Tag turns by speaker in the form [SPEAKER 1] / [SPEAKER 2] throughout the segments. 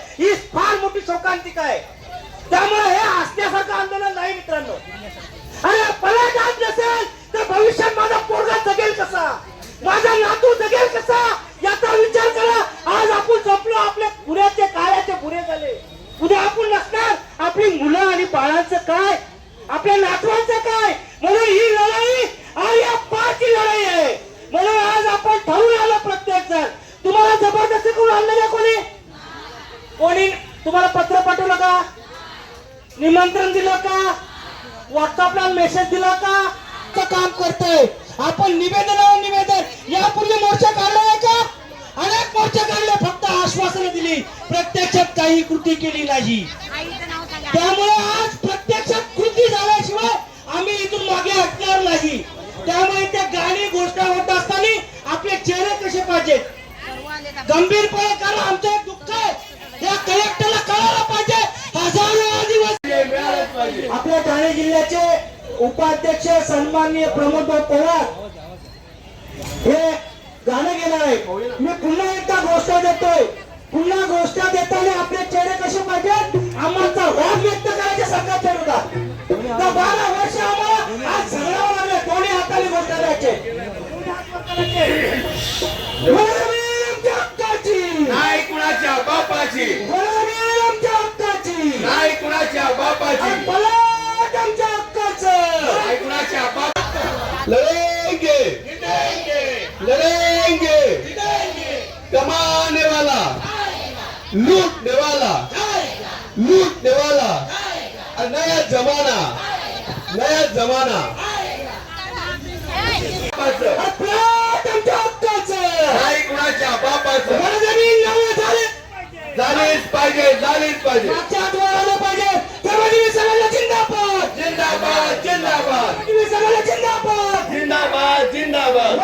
[SPEAKER 1] ही फार मोठी शोकांतिका आहे. त्यामुळे हे हसण्यासारखं आंदोलन नाही मित्रांनो. अरे मला जात नसेल तर भविष्यात माझा पोरगा जगेल कसा? माझा नातू जगेल कसा? याचा विचार करा. आज आपण झोपलो आपले पुऱ्याचे काळ्याचे पुरे झाले. उद्या आपण नसणार. आपली मुलं आणि बाळांचं काय? आपल्या नातवांचं काय? म्हणून ही लढाई आर्या पाची लढाई आहे. म्हणून आज आपण ठरवून आलो प्रत्येक जण तुम्हाला जबरदस्ती करून आणलं कोणी? कोणी तुम्हाला पत्र पाठवलं का? निमंत्रण दिलं का? व्हॉट्सअपला मेसेज दिला का? काम करतोय. आपण निवेदनावर निवेदन. यापूर्वी मोर्चा काढला आहे का? अनेक मोर्चे काढले फक्त आश्वासनं दिली. प्रत्यक्षात काही कृती केली नाही. त्यामुळे आज प्रत्यक्षात कृती झाल्याशिवाय आम्ही इथून मागे हटणार नाही. त्यामुळे त्या गाणी घोषणा होत असताना आपले चेहरे कसे पाहिजेत? गंभीरपणे कारण आमचं एक दुःख आहे त्या कलेक्टरला कळायला पाहिजे हजारो आदिवासी आपल्या ठाणे जिल्ह्याचे अध्यक्ष सन्माननीय प्रमोद पवार हे गाणं घेणार आहे मी पुन्हा एकदा घोषणा देतोय.
[SPEAKER 2] लूटने वाला लूटने वाला और नया जमाना नया जमाना कुणाच्या बापाचं. झालीच पाहिजे झालीच पाहिजे.
[SPEAKER 1] पाहिजे जिंदाबाद
[SPEAKER 2] जिंदाबाद. जिंदाबाद
[SPEAKER 1] जिंदाबाद.
[SPEAKER 2] जिंदाबाद जिंदाबाद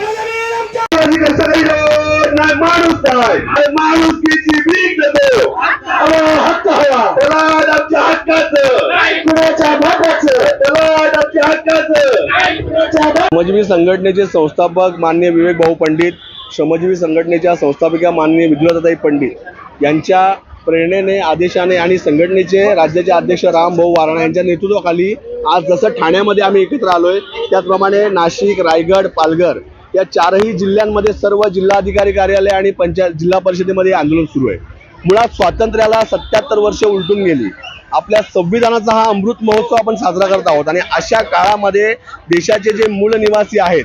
[SPEAKER 2] नाही माणूस नाही अरे माणुसकीची भीक देतो हक्क हवा त्याला आमच्या हक्काचं
[SPEAKER 1] कुणाच्या बापाचं
[SPEAKER 2] त्याला आमच्या हक्काचं
[SPEAKER 1] कुणाच्या बाप
[SPEAKER 3] श्रमजीवी संघटनेचे संस्थापक माननीय विवेक भाऊ पंडित श्रमजीवी संघटनेच्या संस्थापिका माननीय विद्युलताई पंडित यांच्या प्रेरणेने आदेशाने आणि संघटनेचे राज्याचे अध्यक्ष राम भाऊ वारणा यांच्या नेतृत्वाखाली आज जसं ठाण्यामध्ये आम्ही एकत्र आलोय त्याचप्रमाणे नाशिक रायगड पालघर या चारही जिल्ह्यांमध्ये सर्व जिल्हाधिकारी कार्यालय आणि पंचायत जिल्हा परिषदेमध्ये आंदोलन सुरू आहे. मुळात स्वातंत्र्याला सत्याहत्तर वर्ष उलटून गेली. आपल्या संविधानाचा हा अमृत महोत्सव आपण साजरा करत आहोत. आणि अशा काळामध्ये देशाचे जे मूळ निवासी आहेत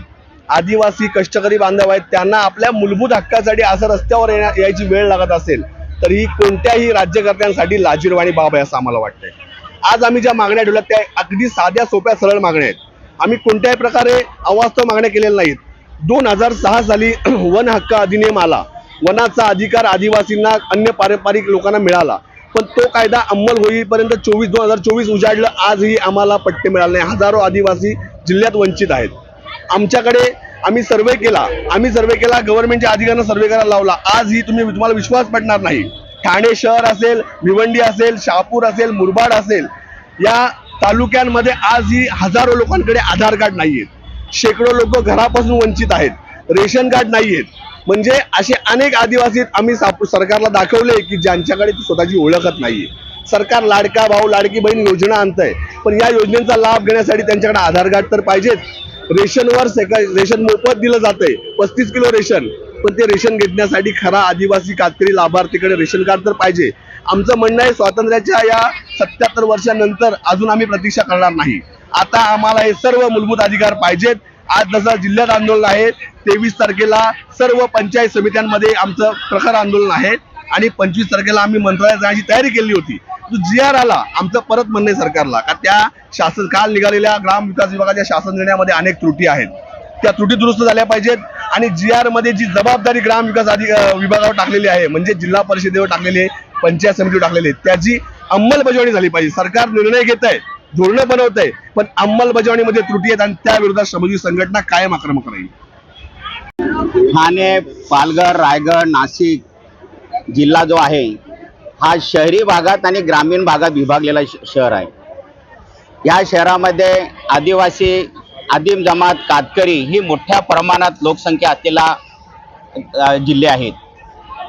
[SPEAKER 3] आदिवासी कष्टकरी बांधव आहेत त्यांना आपल्या मूलभूत हक्कासाठी असं रस्त्यावर येण्या यायची वेळ लागत असेल तर ही कोणत्याही राज्यकर्त्यांसाठी लाजीरवाणी बाब आहे असं आम्हाला वाटतंय. आज आम्ही ज्या मागण्या ठेवल्या त्या अगदी साध्या सोप्या सरळ मागण्या आहेत. आम्ही कोणत्याही प्रकारे अवास्तव मागण्या केलेल्या नाहीत. दोन हजार सहा साली वन हक्क अधिनियम आला. वनाचा अधिकार आदिवासींना अन्य पारंपरिक लोकांना मिळाला. पण तो कायदा अंमल होईपर्यंत चोवीस दोन हजार चोवीस उजाडलं आजही आम्हाला पट्टे मिळाले नाही. हजारो आदिवासी जिल्ह्यात वंचित आहेत. आमच्याकडे आम्ही सर्वे केला. आम्ही सर्वे केला गव्हर्नमेंटच्या अधिकाऱ्यांना सर्वे करायला लावला. आजही तुम्ही तुम्हाला विश्वास पडणार नाही. ठाणे शहर असेल भिवंडी असेल शहापूर असेल मुरबाड असेल या तालुक्यांमध्ये आजही हजारो लोकांकडे आधार कार्ड नाही आहेत शेकडो लोक घरापासून वंचित आहेत. रेशन कार्ड नाही आहेत म्हणजे असे अनेक आदिवासी आम्ही सरकारला दाखवले की ज्यांच्याकडे ती स्वतःची ओळखच नाहीये. सरकार लाडका भाऊ लाडकी बहीण योजना आणतंय. पण या योजनेचा लाभ घेण्यासाठी त्यांच्याकडे आधार कार्ड तर पाहिजेच. रेशनवर सेका रेशन मोफत दिलं जातंय. पस्तीस किलो रेशन. पण ते रेशन घेण्यासाठी खरा आदिवासी कातकरी लाभार्थीकडे रेशन कार्ड तर पाहिजे. आमचं म्हणणं आहे स्वातंत्र्याच्या या सत्याहत्तर वर्षानंतर अजून आम्ही प्रतीक्षा करणार नाही. आता आम्हाला हे सर्व मूलभूत अधिकार पाहिजेत. आज जसं जिल्ह्यात आंदोलन आहे तेवीस तारखेला सर्व पंचायत समित्यांमध्ये आमचं प्रखर आंदोलन आहे. आणि पंचवीस तारखेला आम्ही मंत्रालयात जाण्याची तयारी केली होती. जो जी आर आला आमचं परत म्हणणं आहे सरकारला का त्या शासन काल निघालेल्या ग्राम विकास विभागाच्या शासन निर्णयामध्ये अनेक त्रुटी आहेत. त्या त्रुटी दुरुस्त झाल्या पाहिजेत. आणि जी आरमध्ये जी जबाबदारी ग्राम विकास अधिक विभागावर टाकलेली आहे म्हणजे जिल्हा परिषदेवर टाकलेली आहे पंचायत समितीवर टाकलेली आहे त्याची अंमलबजावणी झाली पाहिजे. सरकार निर्णय घेत आहे धोरणं बनवत आहे पण अंमलबजावणीमध्ये त्रुटी आहेत आणि त्या विरोधात श्रमजीवी संघटना कायम आक्रमक राहील.
[SPEAKER 4] ठाणे पालघर रायगड नाशिक जिल्हा जो आहे हा शहरी भागात आणि ग्रामीण भागात विभागलेला श- शहर आहे. या शहरामध्ये आदिवासी आदिम जमात कातकरी ही मोठ्या प्रमाणात लोकसंख्या असलेला जिल्हे आहेत.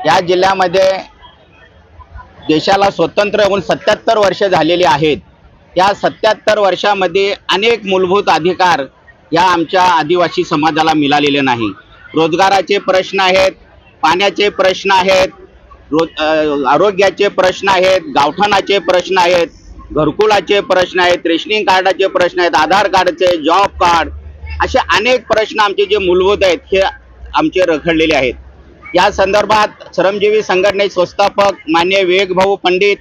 [SPEAKER 4] या जिल्ह्यामध्ये देशाला स्वतंत्र होऊन सत्याहत्तर वर्ष झालेली आहेत. या सत्याहत्तर वर्षामध्ये अनेक मूलभूत अधिकार या आमच्या आदिवासी समाजाला मिळालेले नाही. रोजगाराचे प्रश्न आहेत पाण्याचे प्रश्न आहेत रोज आरोग्याचे प्रश्न आहेत गावठाणाचे प्रश्न आहेत घरकुलाचे प्रश्न आहेत रेशनिंग कार्डाचे प्रश्न आहेत आधार कार्डचे जॉब कार्ड असे अनेक प्रश्न आमचे जे मूलभूत आहेत हे आमचे रखडलेले आहेत. या संदर्भात श्रमजीवी संघटनेचे संस्थापक मान्य वेगभाऊ पंडित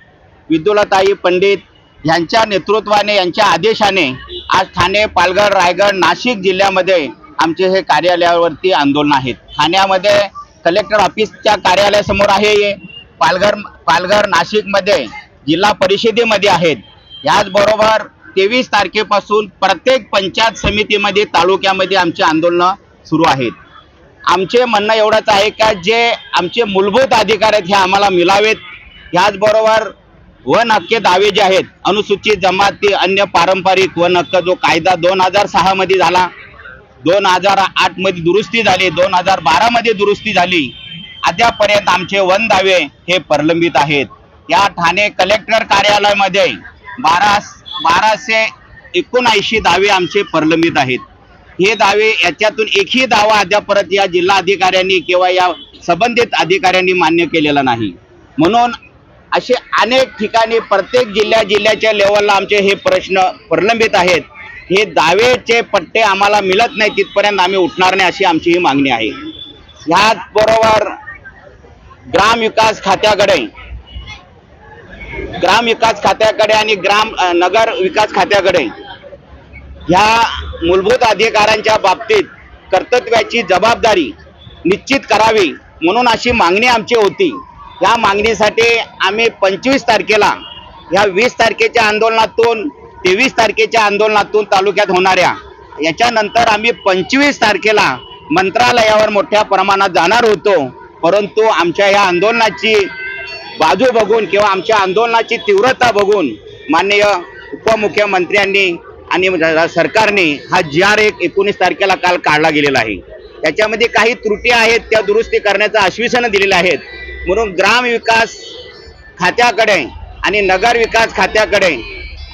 [SPEAKER 4] विद्युलताई पंडित यांच्या नेतृत्वाने यांच्या आदेशाने आज ठाणे पालघर रायगड नाशिक जिल्ह्यामध्ये आमचे हे कार्यालयावरती आंदोलन आहेत ठाण्यामध्ये कलेक्टर ऑफिसच्या कार्यालयासमोर आहे पालघर पालघर नाशिकमध्ये जिल्हा परिषदेमध्ये आहेत. याचबरोबर तेवीस तारखेपासून प्रत्येक पंचायत समितीमध्ये तालुक्यामध्ये आमचे आंदोलनं सुरू आहेत. आमचे म्हणणं एवढंच आहे का जे आमचे मूलभूत अधिकार आहेत हे आम्हाला मिळावेत. याचबरोबर वन हक्के दावे जे आहेत अनुसूचित जमाती अन्य पारंपरिक वन हक्क जो कायदा दोन हजार सहा मध्ये झाला दोन हजार आठमध्ये दुरुस्ती झाली दोन हजार बारा मध्ये दुरुस्ती झाली अद्यापर्यंत आमचे वन दावे हे प्रलंबित आहेत. या ठाणे कलेक्टर कार्यालयामध्ये बारा बाराशे एकोणऐंशी दावे आमचे प्रलंबित आहेत. हे दावे याच्यातून एकही दावा अद्यापर्यंत या जिल्हा अधिकाऱ्यांनी किंवा या संबंधित अधिकाऱ्यांनी मान्य केलेला नाही. म्हणून असे अनेक ठिकाणी प्रत्येक जिल्ह्या जिल्ह्याच्या लेवलला आमचे हे प्रश्न प्रलंबित आहेत. हे दावेचे पट्टे आम्हाला मिळत नाही तिथपर्यंत आम्ही उठणार नाही अशी आमची ही मागणी आहे. ह्याचबरोबर ग्राम विकास खात्याकडे ग्राम विकास खात्याकडे आणि ग्राम नगर विकास खात्याकडे ह्या मूलभूत अधिकारांच्या बाबतीत कर्तव्याची जबाबदारी निश्चित करावी म्हणून अशी मागणी आमची होती. या मागणीसाठी आम्ही पंचवीस तारखेला ह्या वीस तारखेच्या आंदोलनातून तेवीस तारखेच्या आंदोलनातून तालुक्यात होणाऱ्या याच्यानंतर आम्ही पंचवीस तारखेला मंत्रालयावर मोठ्या प्रमाणात जाणार होतो. परंतु आमच्या या आंदोलनाची बाजू बघून किंवा आमच्या आंदोलनाची तीव्रता बघून माननीय उपमुख्यमंत्र्यांनी आणि सरकारने हा जी आर एक एकोणीस तारखेला काल काढला गेलेला आहे. त्याच्यामध्ये काही त्रुटी आहेत त्या दुरुस्ती करण्याचं आश्वासनं दिलेलं आहेत. म्हणून ग्रामविकास खात्याकडे आणि नगर विकास खात्याकडे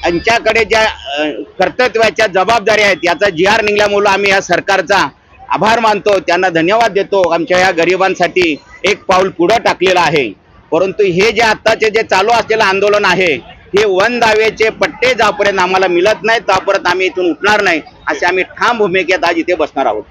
[SPEAKER 4] यांच्याकडे ज्या कर्तृत्वाच्या कर्तव्याच्या जबाबदाऱ्या आहेत याचा जी आर निघाल्यामुळं आम्ही या सरकारचा आभार मानतो. त्यांना धन्यवाद देतो. आमच्या या गरिबांसाठी एक पाऊल पुढं टाकलेलं आहे. परंतु हे जे आत्ताचे जे चालू असलेलं आंदोलन आहे हे वन दावेचे पट्टे जापर्यंत आम्हाला मिळत नाही त्यापर्यंत आम्ही इथून उठणार नाही. असे आम्ही ठाम भूमिकेत आज इथे बसणार आहोत.